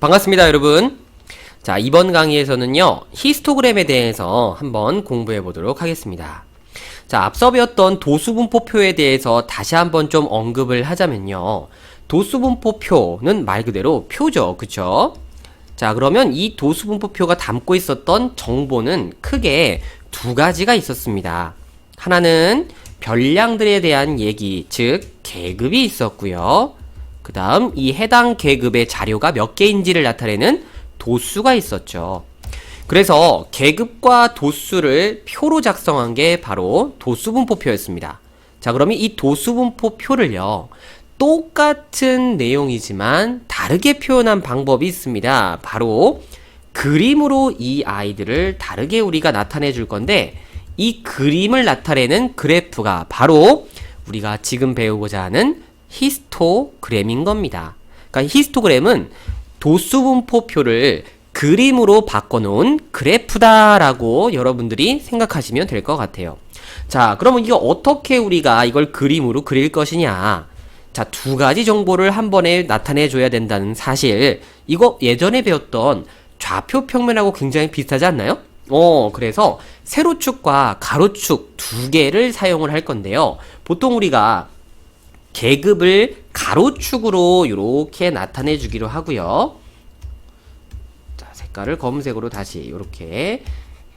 반갑습니다, 여러분. 자, 이번 강의에서는요, 히스토그램에 대해서 한번 공부해 보도록 하겠습니다. 자, 앞서 배웠던 도수분포표에 대해서 다시 한번 좀 언급을 하자면요. 도수분포표는 말 그대로 표죠. 그쵸? 자, 그러면 이 도수분포표가 담고 있었던 정보는 크게 두 가지가 있었습니다. 하나는 별량들에 대한 얘기, 즉, 계급이 있었고요. 그 다음 이 해당 계급의 자료가 몇 개인지를 나타내는 도수가 있었죠. 그래서 계급과 도수를 표로 작성한 게 바로 도수분포표였습니다. 자, 그러면 이 도수분포표를요. 똑같은 내용이지만 다르게 표현한 방법이 있습니다. 바로 그림으로 이 아이들을 다르게 우리가 나타내 줄 건데 이 그림을 나타내는 그래프가 바로 우리가 지금 배우고자 하는 히스토그램인 겁니다. 그러니까 히스토그램은 도수분포표를 그림으로 바꿔놓은 그래프다라고 여러분들이 생각하시면 될 것 같아요. 자, 그러면 이거 어떻게 우리가 이걸 그림으로 그릴 것이냐? 자, 두 가지 정보를 한 번에 나타내 줘야 된다는 사실. 이거 예전에 배웠던 좌표 평면하고 굉장히 비슷하지 않나요? 어, 그래서 세로축과 가로축 두 개를 사용을 할 건데요. 보통 우리가 계급을 가로축으로 이렇게 나타내 주기로 하고요. 자, 색깔을 검은색으로 다시 이렇게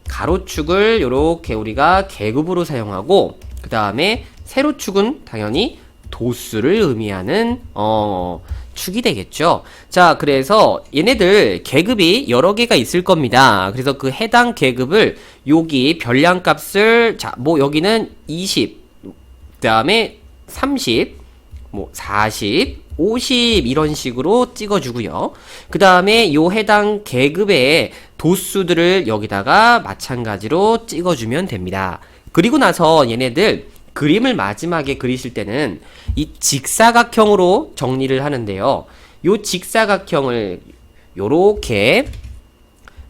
가로축을 이렇게 우리가 계급으로 사용하고 그 다음에 세로축은 당연히 도수를 의미하는 어 축이 되겠죠. 자, 그래서 얘네들 계급이 여러 개가 있을 겁니다. 그래서 그 해당 계급을 여기 별량 값을 자, 뭐 여기는 20 그 다음에 30 뭐 40, 50 이런 식으로 찍어주고요. 그 다음에 요 해당 계급의 도수들을 여기다가 마찬가지로 찍어주면 됩니다. 그리고 나서 얘네들 그림을 마지막에 그리실 때는 이 직사각형으로 정리를 하는데요. 요 직사각형을 요렇게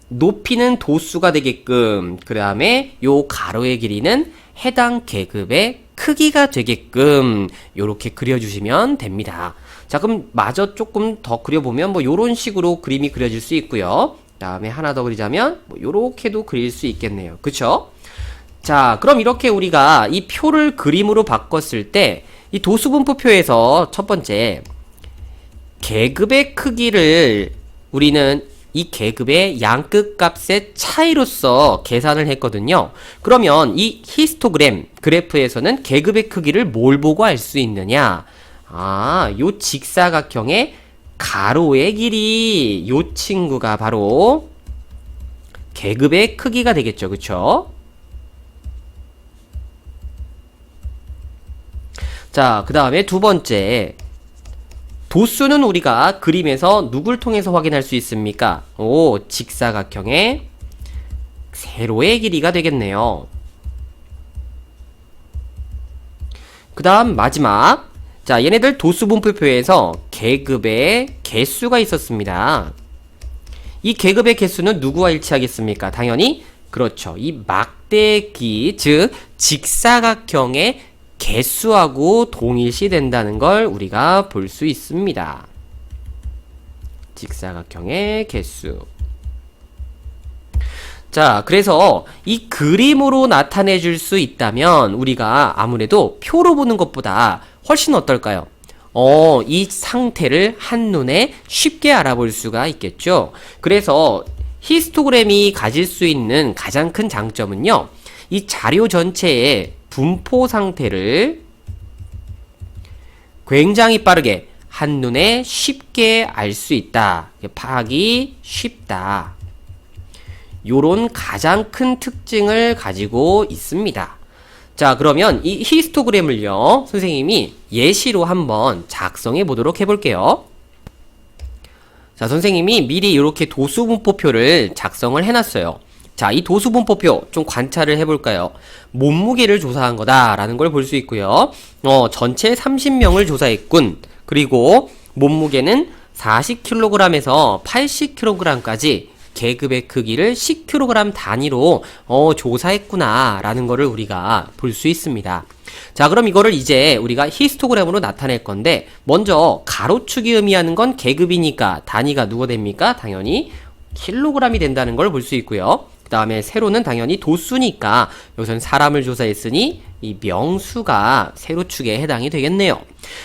높이는 도수가 되게끔 그 다음에 요 가로의 길이는 해당 계급의 크기가 되게끔 요렇게 그려주시면 됩니다. 자 그럼 마저 조금 더 그려보면 뭐 요런 식으로 그림이 그려질 수 있고요. 그 다음에 하나 더 그리자면 뭐 요렇게도 그릴 수 있겠네요. 그쵸? 자 그럼 이렇게 우리가 이 표를 그림으로 바꿨을 때 이 도수분포표에서 첫 번째 계급의 크기를 우리는 이 계급의 양끝 값의 차이로서 계산을 했거든요. 그러면 이 히스토그램 그래프에서는 계급의 크기를 뭘 보고 알 수 있느냐? 아, 요 직사각형의 가로의 길이 요 친구가 바로 계급의 크기가 되겠죠. 그쵸? 자, 그 다음에 두 번째. 도수는 우리가 그림에서 누굴 통해서 확인할 수 있습니까? 오, 직사각형의 세로의 길이가 되겠네요. 그 다음 마지막. 자, 얘네들 도수분포표에서 계급의 개수가 있었습니다. 이 계급의 개수는 누구와 일치하겠습니까? 당연히 그렇죠. 이 막대기, 즉 직사각형의 개수하고 동일시 된다는 걸 우리가 볼 수 있습니다. 직사각형의 개수. 자, 그래서 이 그림으로 나타내 줄 수 있다면 우리가 아무래도 표로 보는 것보다 훨씬 어떨까요? 어, 이 상태를 한눈에 쉽게 알아볼 수가 있겠죠. 그래서 히스토그램이 가질 수 있는 가장 큰 장점은요. 이 자료 전체에 분포 상태를 굉장히 빠르게 한눈에 쉽게 알 수 있다. 파악이 쉽다. 요런 가장 큰 특징을 가지고 있습니다. 자, 그러면 이 히스토그램을요, 선생님이 예시로 한번 작성해 보도록 해볼게요. 자, 선생님이 미리 이렇게 도수분포표를 작성을 해놨어요. 자, 이 도수분포표 좀 관찰을 해볼까요? 몸무게를 조사한 거다라는 걸 볼 수 있고요. 어, 전체 30명을 조사했군. 그리고 몸무게는 40kg에서 80kg까지 계급의 크기를 10kg 단위로 어, 조사했구나라는 거를 우리가 볼 수 있습니다. 자, 그럼 이거를 이제 우리가 히스토그램으로 나타낼 건데 먼저 가로축이 의미하는 건 계급이니까 단위가 누가 됩니까? 당연히 킬로그램이 된다는 걸 볼 수 있고요. 그 다음에 세로는 당연히 도수니까 여기서는 사람을 조사했으니 이 명수가 세로축에 해당이 되겠네요.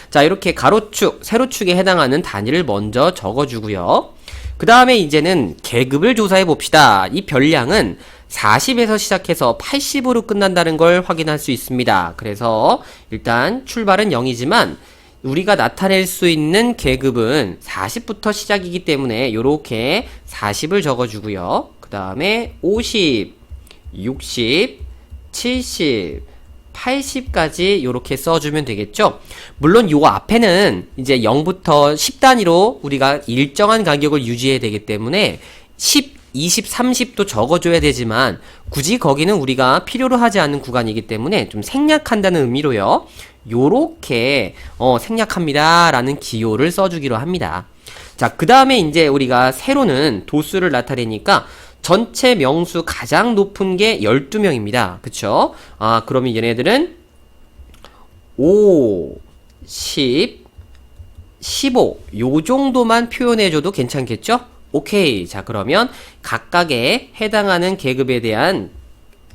자, 이렇게 가로축, 세로축에 해당하는 단위를 먼저 적어주고요. 그 다음에 이제는 계급을 조사해 봅시다. 이 별량은 40에서 시작해서 80으로 끝난다는 걸 확인할 수 있습니다. 그래서 일단 출발은 0이지만 우리가 나타낼 수 있는 계급은 40부터 시작이기 때문에 이렇게 40을 적어주고요. 그 다음에 50, 60, 70, 80까지 이렇게 써주면 되겠죠. 물론 요 앞에는 이제 0부터 10 단위로 우리가 일정한 간격을 유지해야 되기 때문에 10, 20, 30도 적어줘야 되지만 굳이 거기는 우리가 필요로 하지 않는 구간이기 때문에 좀 생략한다는 의미로요. 요렇게 어, 생략합니다. 라는 기호를 써주기로 합니다. 자, 그 다음에 이제 우리가 세로는 도수를 나타내니까 전체 명수 가장 높은 게 12명입니다. 그쵸? 아, 그러면 얘네들은 5, 10, 15. 요 정도만 표현해줘도 괜찮겠죠? 오케이. 자, 그러면 각각에 해당하는 계급에 대한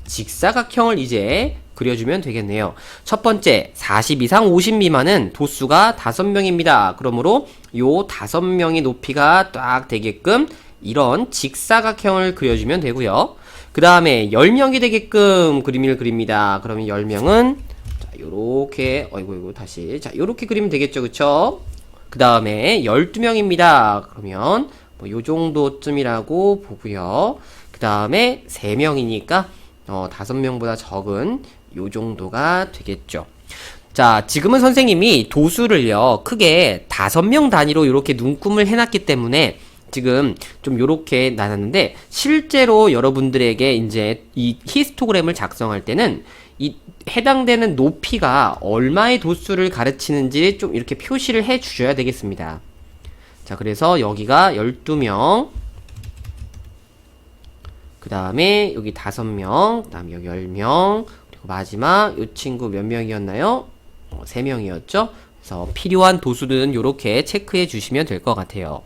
직사각형을 이제 그려주면 되겠네요. 첫 번째, 40 이상 50 미만은 도수가 5명입니다. 그러므로 요 5명의 높이가 딱 되게끔 이런 직사각형을 그려주면 되고요. 그 다음에 10명이 되게끔 그림을 그립니다. 그러면 10명은 자, 요렇게 어이구 이고 다시 자, 요렇게 그리면 되겠죠. 그쵸? 그 다음에 12명입니다. 그러면 뭐 요 정도쯤이라고 보고요. 그 다음에 3명이니까 어, 5명보다 적은 요 정도가 되겠죠. 자, 지금은 선생님이 도수를요, 크게 5명 단위로 이렇게 눈금을 해놨기 때문에 지금 좀 요렇게 나눴는데 실제로 여러분들에게 이제 이 히스토그램을 작성할 때는 이 해당되는 높이가 얼마의 도수를 가르치는지 좀 이렇게 표시를 해 주셔야 되겠습니다. 자, 그래서 여기가 12명, 그 다음에 여기 5명, 그 다음에 여기 10명, 그리고 마지막 이 친구 몇 명이었나요? 어, 3명이었죠? 그래서 필요한 도수는 이렇게 체크해 주시면 될 것 같아요.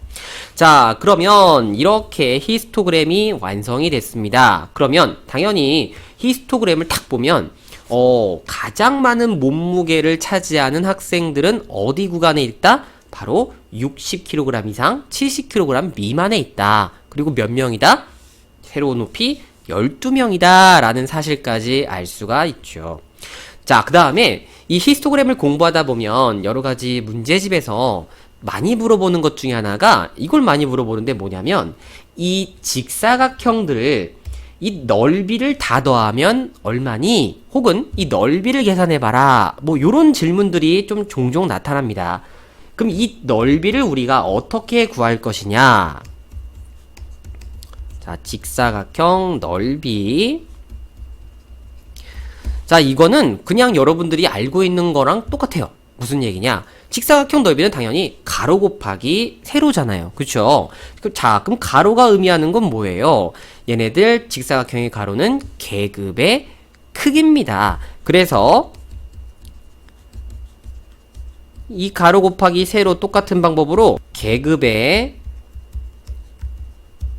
자, 그러면 이렇게 히스토그램이 완성이 됐습니다. 그러면 당연히 히스토그램을 딱 보면 어, 가장 많은 몸무게를 차지하는 학생들은 어디 구간에 있다? 바로 60kg 이상, 70kg 미만에 있다. 그리고 몇 명이다? 세로 높이 12명이다. 라는 사실까지 알 수가 있죠. 자, 그 다음에 이 히스토그램을 공부하다 보면 여러 가지 문제집에서 많이 물어보는 것 중에 하나가 이걸 많이 물어보는데 뭐냐면 이 직사각형들을 이 넓이를 다 더하면 얼마니? 혹은 이 넓이를 계산해 봐라. 뭐 요런 질문들이 좀 종종 나타납니다. 그럼 이 넓이를 우리가 어떻게 구할 것이냐? 자, 직사각형 넓이. 자, 이거는 그냥 여러분들이 알고 있는 거랑 똑같아요. 무슨 얘기냐? 직사각형 넓이는 당연히 가로 곱하기 세로잖아요. 그쵸? 그, 자, 그럼 가로가 의미하는 건 뭐예요? 얘네들 직사각형의 가로는 계급의 크기입니다. 그래서 이 가로 곱하기 세로 똑같은 방법으로 계급의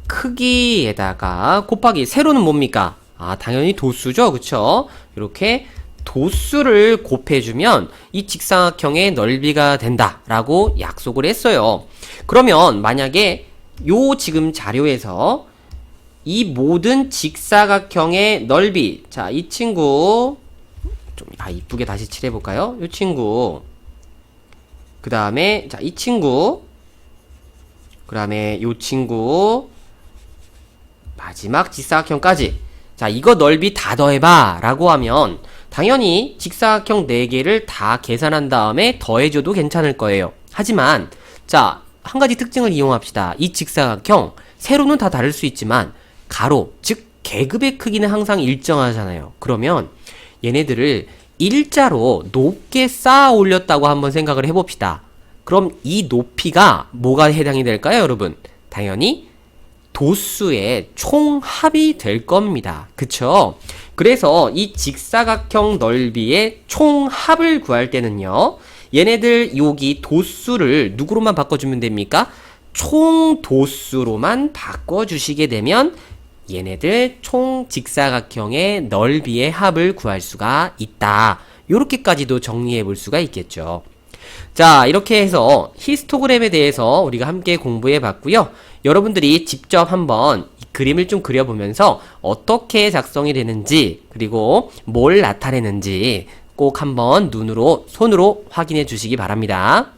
크기에다가 곱하기 세로는 뭡니까? 아, 당연히 도수죠. 그쵸? 이렇게 도수를 곱해주면 이 직사각형의 넓이가 된다 라고 약속을 했어요. 그러면 만약에 요 지금 자료에서 이 모든 직사각형의 넓이 자, 이 친구 좀 아, 이쁘게 다시 칠해볼까요? 이 친구 그 다음에 자, 이 친구 그 다음에 요 친구 마지막 직사각형까지 자, 이거 넓이 다 더해봐 라고 하면 당연히 직사각형 4개를 다 계산한 다음에 더해줘도 괜찮을 거예요. 하지만 자, 한 가지 특징을 이용합시다. 이 직사각형 세로는 다 다를 수 있지만 가로, 즉 계급의 크기는 항상 일정하잖아요. 그러면 얘네들을 일자로 높게 쌓아 올렸다고 한번 생각을 해봅시다. 그럼 이 높이가 뭐가 해당이 될까요, 여러분? 당연히 도수의 총합이 될 겁니다. 그쵸? 그래서 이 직사각형 넓이의 총합을 구할 때는요. 얘네들 여기 도수를 누구로만 바꿔주면 됩니까? 총 도수로만 바꿔주시게 되면 얘네들 총 직사각형의 넓이의 합을 구할 수가 있다. 요렇게까지도 정리해 볼 수가 있겠죠. 자, 이렇게 해서 히스토그램에 대해서 우리가 함께 공부해 봤고요. 여러분들이 직접 한번 이 그림을 좀 그려보면서 어떻게 작성이 되는지, 그리고 뭘 나타내는지 꼭 한번 눈으로, 손으로 확인해 주시기 바랍니다.